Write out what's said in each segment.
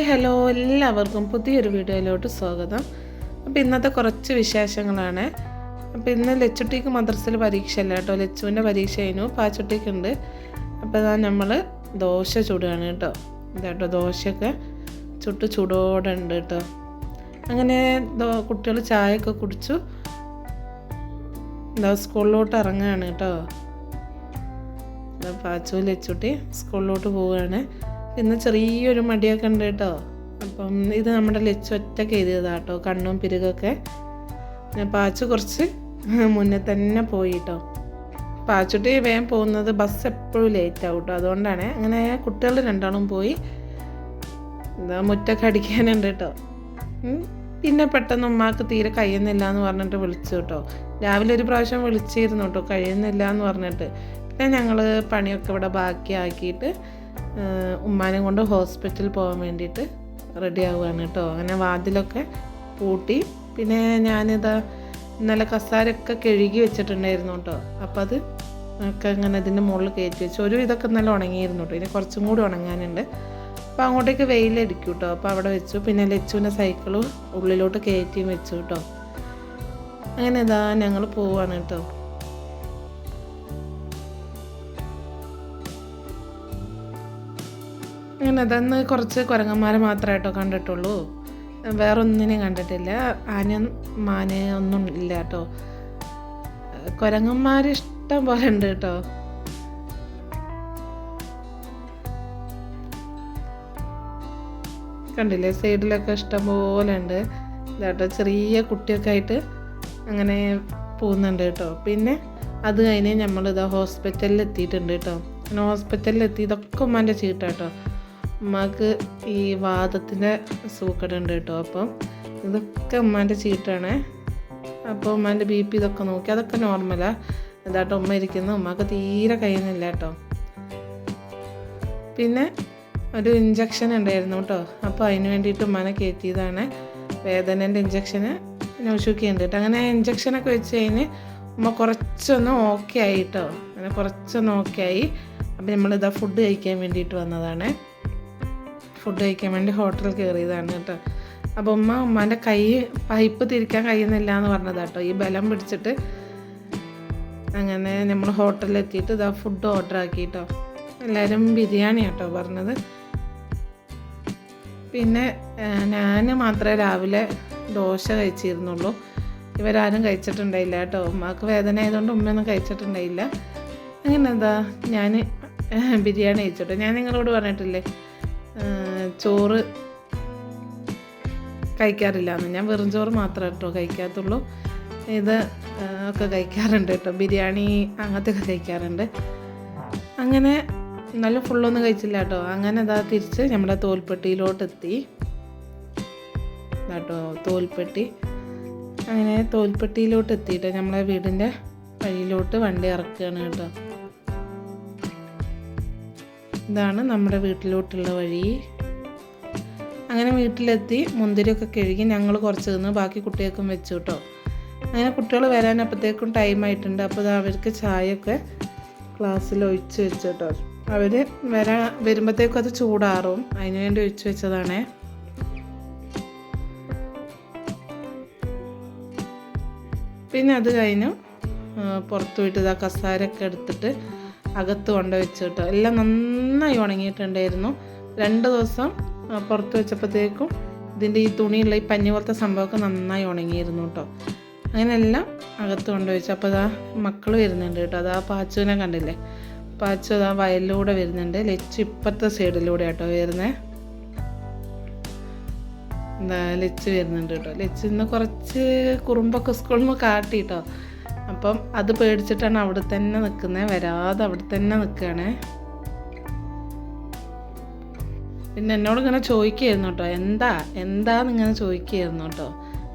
Hi hello എല്ലാവർക്കും പുതിയൊരു വീഡിയോയിലോട്ട് സ്വാഗതം. അപ്പോൾ ഇന്നത്തെ കുറച്ച് വിശേഷങ്ങളാണ്. അപ്പോൾ ഇന്ന് ലച്ചുട്ടിക്ക് മദ്രസയിൽ പരീക്ഷ അല്ല കേട്ടോ ലച്ചുവിന്റെ പരീക്ഷ കഴിഞ്ഞു. പാച്ചുട്ടിക്കുണ്ട് അപ്പോൾ ഇതാ നമ്മൾ ദോശ ചുടുകയാണ് കേട്ടോ. ഇതാട്ടോ ദോശയൊക്കെ ചുട്ട് ചൂടോടെ ഉണ്ട് കേട്ടോ. അങ്ങനെ കുട്ടികൾ ചായയൊക്കെ കുടിച്ചു. എന്താ സ്കൂളിലോട്ട് ഇറങ്ങുകയാണ് കേട്ടോ. പാച്ചു ലച്ചുട്ടി സ്കൂളിലോട്ട് പോവുകയാണ്. ഇന്ന് ചെറിയൊരു മടിയൊക്കെ ഉണ്ട് കേട്ടോ. അപ്പം ഇത് നമ്മുടെ ലച്ചു ഒറ്റയ്ക്ക് എഴുതിയതാ കേട്ടോ കണ്ണും പിരുകൊക്കെ. പിന്നെ പാച്ചു കുറച്ച് മുന്നേ തന്നെ പോയി കേട്ടോ. പാച്ചുട്ടി വേഗം പോകുന്നത് ബസ് എപ്പോഴും ലേറ്റ് ആവും കേട്ടോ. അതുകൊണ്ടാണ് അങ്ങനെ കുട്ടികൾ രണ്ടാളും പോയി എന്താ മുറ്റൊക്കെ അടിക്കാനുണ്ട് കേട്ടോ. പിന്നെ പെട്ടെന്ന് ഉമ്മാക്ക് തീരെ കഴിയുന്നില്ല എന്ന് പറഞ്ഞിട്ട് വിളിച്ചു കേട്ടോ. രാവിലെ ഒരു പ്രാവശ്യം വിളിച്ചിരുന്നു കേട്ടോ കഴിയുന്നില്ല എന്ന് പറഞ്ഞിട്ട്. പിന്നെ ഞങ്ങൾ പണിയൊക്കെ ഇവിടെ ബാക്കിയാക്കിയിട്ട് ഉമ്മാനെ കൊണ്ട് ഹോസ്പിറ്റലിൽ പോകാൻ വേണ്ടിയിട്ട് റെഡി ആവുകയാണ് കേട്ടോ. അങ്ങനെ വാതിലൊക്കെ പൂട്ടി. പിന്നെ ഞാനിതാ ഇന്നലെ കസാരൊക്കെ കഴുകി വെച്ചിട്ടുണ്ടായിരുന്നു കേട്ടോ. അപ്പോൾ അത് ഒക്കെ അങ്ങനെ ഇതിന്റെ മുകളിൽ കയറ്റി വെച്ചു. ഒരു ഇതൊക്കെ നല്ല ഉണങ്ങിയിരുന്നു കേട്ടോ. ഇനി കുറച്ചും കൂടി ഉണങ്ങാനുണ്ട്. അപ്പോൾ അങ്ങോട്ടേക്ക് വെയിലടിക്കും കേട്ടോ. അപ്പോൾ അവിടെ വെച്ചു. പിന്നെ ലച്ചുവിന്റെ സൈക്കിളും ഉള്ളിലോട്ട് കയറ്റിയും വെച്ചു കേട്ടോ. അങ്ങനെ ഇതാ ഞങ്ങൾ പോവാണ് കേട്ടോ. അങ്ങനെ അതന്ന് കുറച്ച് കുരങ്ങന്മാരെ മാത്രമേ കേട്ടോ കണ്ടിട്ടുള്ളൂ. വേറെ ഒന്നിനെയും കണ്ടിട്ടില്ല. ആന മാന ഒന്നും ഇല്ല കേട്ടോ. കുരങ്ങന്മാർ ഇഷ്ടം പോലെ ഉണ്ട് കേട്ടോ. കണ്ടില്ലേ? സൈഡിലൊക്കെ ഇഷ്ടം പോലെ ഉണ്ട്. ഇതാട്ടോ ചെറിയ കുട്ടിയൊക്കെ ആയിട്ട് അങ്ങനെ പോകുന്നുണ്ട് കേട്ടോ. പിന്നെ അത് കഴിഞ്ഞ് നമ്മളിതാ ഹോസ്പിറ്റലിൽ എത്തിയിട്ടുണ്ട് കേട്ടോ. പിന്നെ ഹോസ്പിറ്റലിൽ എത്തി ഇതൊക്കെ ഉമ്മാന്റെ ചീട്ടാ കേട്ടോ ഉമ്മാക്ക് ഈ വാദത്തിന്റെ സൂക്കടുണ്ട് കേട്ടോ. അപ്പം ഇതൊക്കെ ഉമ്മാന്റെ ചീട്ടാണേ. അപ്പോൾ ഉമ്മാന്റെ ബി പി ഇതൊക്കെ നോക്കി. അതൊക്കെ നോർമലാണ് ഇതാട്ടോ ഉമ്മ ഇരിക്കുന്നു. ഉമ്മാക്ക് തീരെ കഴിയുന്നില്ല കേട്ടോ. പിന്നെ ഒരു ഇഞ്ചക്ഷൻ ഉണ്ടായിരുന്നു കേട്ടോ. അപ്പോൾ അതിന് വേണ്ടിയിട്ട് ഉമ്മാനെ കയറ്റിയതാണ്. വേദനേന്റെ ഇഞ്ചക്ഷന് നൗഷുക്കിയുണ്ട് കേട്ടോ. അങ്ങനെ ഇഞ്ചക്ഷനൊക്കെ വെച്ച് കഴിഞ്ഞ് ഉമ്മ കുറച്ചൊന്ന് ഓക്കെ ആയി കേട്ടോ. അങ്ങനെ കുറച്ചൊന്ന് ഓക്കെ ആയി. അപ്പോൾ നമ്മളിതാ ഫുഡ് കഴിക്കാൻ വേണ്ടിയിട്ട് വന്നതാണ്. ഫുഡ് കഴിക്കാൻ വേണ്ടി ഹോട്ടലിൽ കയറിയതാണ് കേട്ടോ. അപ്പോൾ ഉമ്മ ഉമ്മാന്റെ കൈ പൈപ്പ് തിരിക്കാൻ കഴിയുന്നില്ല എന്ന് പറഞ്ഞതാ കേട്ടോ. ഈ ബലം പിടിച്ചിട്ട് അങ്ങനെ നമ്മൾ ഹോട്ടലിൽ എത്തിയിട്ട് ഇതാ ഫുഡ് ഓർഡർ ആക്കി എല്ലാവരും ബിരിയാണി കേട്ടോ പറഞ്ഞത്. പിന്നെ ഞാൻ മാത്രമേ രാവിലെ ദോശ കഴിച്ചിരുന്നുള്ളൂ. ഇവരാരും കഴിച്ചിട്ടുണ്ടായില്ല കേട്ടോ. ഉമ്മക്ക് വേദന ആയതുകൊണ്ട് ഉമ്മയൊന്നും കഴിച്ചിട്ടുണ്ടായില്ല. അങ്ങനെ എന്താ ഞാൻ ബിരിയാണി കഴിച്ചോട്ടോ. ഞാൻ നിങ്ങളോട് പറഞ്ഞിട്ടില്ലേ ചോറ് കഴിക്കാറില്ല. എന്ന് ഞാൻ വെറും ചോറ് മാത്രമേ കേട്ടോ കഴിക്കാത്തുള്ളൂ. ഇത് ഒക്കെ കഴിക്കാറുണ്ട് കേട്ടോ. ബിരിയാണി അങ്ങനത്തെ ഒക്കെ കഴിക്കാറുണ്ട്. അങ്ങനെ നല്ല ഫുള്ളൊന്നും കഴിച്ചില്ല കേട്ടോ. അങ്ങനെ ഇതാ തിരിച്ച് നമ്മുടെ തോൽപ്പെട്ടിയിലോട്ടെത്തി. കേട്ടോ തോൽപ്പെട്ടി. അങ്ങനെ തോൽപ്പെട്ടിയിലോട്ട് എത്തിയിട്ട് നമ്മളെ വീടിന്റെ വഴിയിലോട്ട് വണ്ടി ഇറക്കുകയാണ് കേട്ടോ. ഇതാണ് നമ്മുടെ വീട്ടിലോട്ടുള്ള വഴി. അങ്ങനെ വീട്ടിലെത്തി മുന്തിരിയൊക്കെ കഴുകി ഞങ്ങൾ കുറച്ച് നിന്ന് ബാക്കി കുട്ടികൾക്കും വെച്ചു കേട്ടോ അങ്ങനെ കുട്ടികൾ വരാനപ്പോഴത്തേക്കും ടൈം ആയിട്ടുണ്ട്. അപ്പോൾ അവർക്ക് ചായയൊക്കെ ഗ്ലാസ്സിൽ ഒഴിച്ച് വെച്ചു കേട്ടോ അവർ വരാ വരുമ്പോഴത്തേക്കും അത് ചൂടാറും. അതിന് വേണ്ടി ഒഴിച്ചു വെച്ചതാണേ. പിന്നെ അത് കഴിഞ്ഞു. പുറത്തു പോയിട്ട് ഇതാ കസാരൊക്കെ എടുത്തിട്ട് അകത്ത് കൊണ്ട് വെച്ച് കേട്ടോ. എല്ലാം നന്നായി ഉണങ്ങിയിട്ടുണ്ടായിരുന്നു. രണ്ട് ദിവസം പുറത്ത് വെച്ചപ്പോഴത്തേക്കും ഇതിന്റെ ഈ തുണിയുള്ള ഈ പഞ്ഞി പോലത്തെ സംഭവമൊക്കെ നന്നായി ഉണങ്ങിയിരുന്നു കേട്ടോ. അങ്ങനെ എല്ലാം അകത്ത് കൊണ്ട് വെച്ചു. അപ്പോൾ അതാ മക്കൾ വരുന്നുണ്ട് കേട്ടോ. അതാ പാച്ചുവിനെ കണ്ടില്ലേ? പാച്ചു അതാ വയലിലൂടെ വരുന്നുണ്ട്. ലച്ചു ഇപ്പുറത്തെ സൈഡിലൂടെ കേട്ടോ വരുന്നത് എന്താ ലച്ച് വരുന്നുണ്ട് കേട്ടോ. ലച്ച് ഇന്ന് കുറച്ച് കുറുമ്പൊക്കെ സ്കൂളിൽ നിന്ന് കേട്ടോ. അപ്പം അത് പേടിച്ചിട്ടാണ് അവിടെ തന്നെ നിൽക്കുന്നത്. വരാതെ അവിടെ തന്നെ നിൽക്കുകയാണ്. പിന്നെ എന്നോട് ഇങ്ങനെ ചോദിക്കുകയായിരുന്നു കേട്ടോ. എന്താ? എന്താന്ന് ഇങ്ങനെ ചോദിക്കുകയായിരുന്നു കേട്ടോ.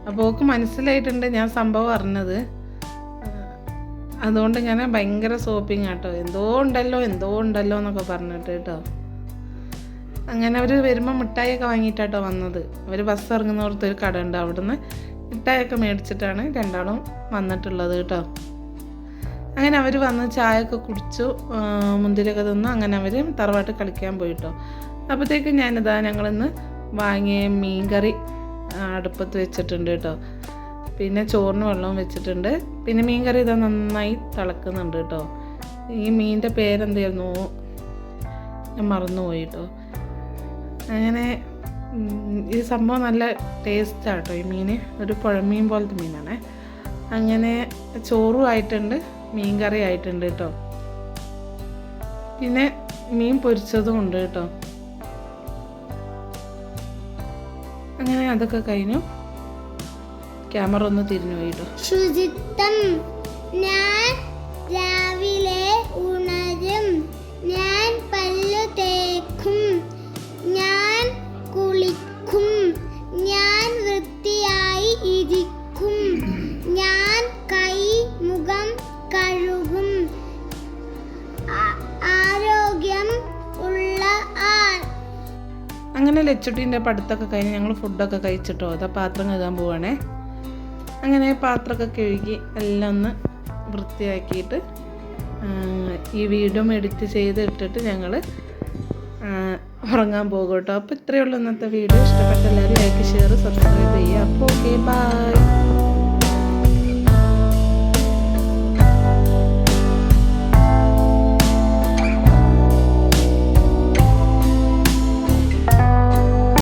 അപ്പോൾ ഓക്ക് മനസ്സിലായിട്ടുണ്ട് ഞാൻ സംഭവം അറിഞ്ഞത്. അതുകൊണ്ട് ഞാൻ ഭയങ്കര സോപ്പിങ് കേട്ടോ. എന്തോ ഉണ്ടല്ലോ എന്തോ ഉണ്ടല്ലോ എന്നൊക്കെ പറഞ്ഞിട്ട് കേട്ടോ. അങ്ങനെ അവർ വരുമ്പോൾ മിഠായിയൊക്കെ വാങ്ങിയിട്ടാട്ടോ വന്നത്. അവർ ബസ് ഇറങ്ങുന്നിടത്ത് ഒരു കട ഉണ്ട് അവിടുന്ന്. മിഠായിയൊക്കെ മേടിച്ചിട്ടാണ് രണ്ടാളും വന്നിട്ടുള്ളത് കേട്ടോ. അങ്ങനെ അവർ വന്ന് ചായയൊക്കെ കുടിച്ചു മുന്തിരിയൊക്കെ തിന്നു അങ്ങനെ അവർ തറവാട്ട് കളിക്കാൻ പോയിട്ടോ. അപ്പോഴത്തേക്കും ഞാനിതാ ഞങ്ങളിന്ന് വാങ്ങിയ മീൻകറി അടുപ്പത്ത് വെച്ചിട്ടുണ്ട് കേട്ടോ. പിന്നെ ചോറിന് വെള്ളവും വെച്ചിട്ടുണ്ട്. പിന്നെ മീൻകറി ഇതാ നന്നായി തിളക്കുന്നുണ്ട് കേട്ടോ. ഈ മീനിന്റെ പേരെന്തായിരുന്നു? ഞാൻ മറന്നുപോയി കേട്ടോ. അങ്ങനെ ഈ സംഭവം നല്ല ടേസ്റ്റാണ് കേട്ടോ ഈ മീൻ ഒരു പുഴമീൻ പോലത്തെ മീനാണ്. അങ്ങനെ ചോറും ആയിട്ടുണ്ട് മീൻ കറി ആയിട്ടുണ്ട് കേട്ടോ പിന്നെ മീൻ പൊരിച്ചതും ഉണ്ട് കേട്ടോ അങ്ങനെ അതൊക്കെ കഴിഞ്ഞു. ക്യാമറ ഒന്ന് തിരിഞ്ഞു പോയിട്ടോ ശുചിത്വം ഞാൻ അങ്ങനെ ലച്ചുട്ടീന്റെ പഠിത്തമൊക്കെ കഴിഞ്ഞ് ഞങ്ങൾ ഫുഡൊക്കെ കഴിച്ചിട്ടോ? അതാ പാത്രം കഴുകാൻ പോവാണേ. അങ്ങനെ പാത്രമൊക്കെ കഴുകി എല്ലാം ഒന്ന് വൃത്തിയാക്കിയിട്ട് ഈ വീഡിയോ എഡിറ്റ് ചെയ്ത് ഇട്ടിട്ട് ഞങ്ങൾ ഉറങ്ങാൻ പോകും കേട്ടോ. അപ്പോൾ ഇത്രയേ ഉള്ളൂ ഇന്നത്തെ വീഡിയോ. ഇഷ്ടപ്പെട്ട എല്ലാവരും ലൈക്ക് ഷെയർ സബ്സ്ക്രൈബ് ചെയ്യുക. അപ്പോൾ ഓക്കെ ബൈ